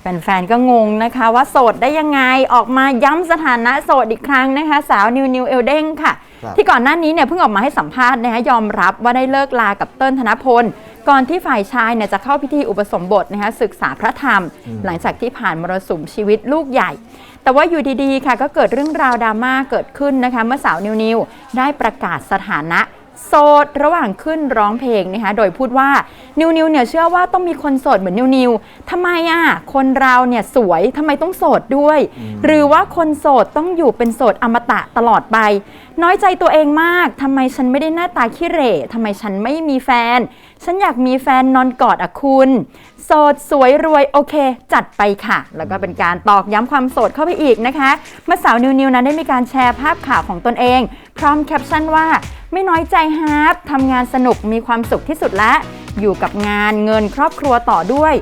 แฟนๆ ก็งงนะคะว่าโสดได้ยังไงออกมาย้ำสถานะโสดอีกครั้งนะคะ สาวนิวนิวเอลเด้งค่ะครับที่ก่อนหน้านี้เนี่ยเพิ่งออกมาให้สัมภาษณ์นะคะยอมรับว่าได้เลิกลากับเติ้ลธนพล ก่อนที่ฝ่ายชายเนี่ยจะเข้าพิธีอุปสมบทนะคะศึกษาพระธรรม หลังจากที่ผ่านมรสุมชีวิตลูกใหญ่ แต่ว่าอยู่ดีๆค่ะก็เกิดเรื่องราวดราม่าเกิดขึ้นนะคะเมื่อสาวนิวนิวได้ประกาศสถานะ โสดระหว่างขึ้นร้องเพลงนะคะ โดยพูดว่านิวนิวเนี่ยเชื่อว่าต้องมีคนโสดเหมือนนิวนิวทำไมอะคนเราเนี่ยสวยทำไมต้องโสดด้วย หรือว่าคนโสดต้องอยู่เป็นโสดอมตะตลอดไป น้อยใจตัวเองมากทำไมฉันไม่ได้หน้าตาขี้เหร่ทำไมฉันไม่มีแฟน ฉันอยากมีแฟนนอนกอดอะคุณ โสดสวยรวยโอเค จัดไปค่ะ แล้วก็เป็นการตอกย้ำความโสดเข้าไปอีกนะคะ เมื่อสาวนิวนิวนั้นได้มีการแชร์ภาพข่าวของตนเอง พร้อมแคปชั่นว่า ไม่น้อยใจฮาร์ปทำงานสนุกมีความสุขที่สุดแล้วอยู่กับงานเงินครอบครัวต่อด้วย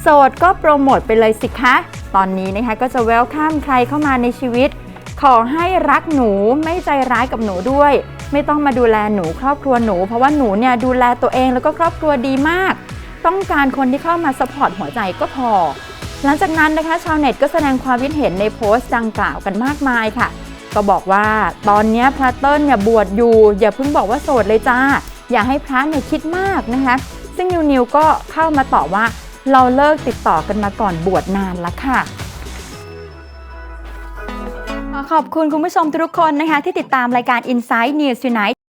โสดก็โปรโมทไปเลยสิคะ ตอนนี้นะคะก็จะเวลข้ามใครเข้ามาในชีวิต ขอให้รักหนูไม่ใจร้ายกับหนูด้วย ไม่ต้องมาดูแลหนูครอบครัวหนู เพราะว่าหนูเนี่ยดูแลตัวเองแล้วก็ครอบครัวดีมาก ต้องการคนที่เข้ามาสปอร์ตหัวใจก็พอ หลังจากนั้นนะคะชาวเน็ตก็แสดงความคิดเห็นในโพสต์ดังกล่าวกันมากมายค่ะ ก็บอกว่าตอนนี้พระเติ้ลเนี่ยบวชอยู่ อย่าเพิ่งบอกว่าโสดเลยจ้า อย่าให้พระเนี่ยคิดมากนะคะ ซึ่งนิวนิวก็เข้ามาตอบว่าเราเลิกติดต่อกันมาก่อนบวชนานแล้วค่ะขอขอบคุณคุณผู้ชมทุกคนนะคะ ที่ติดตามรายการ Inside News Tonight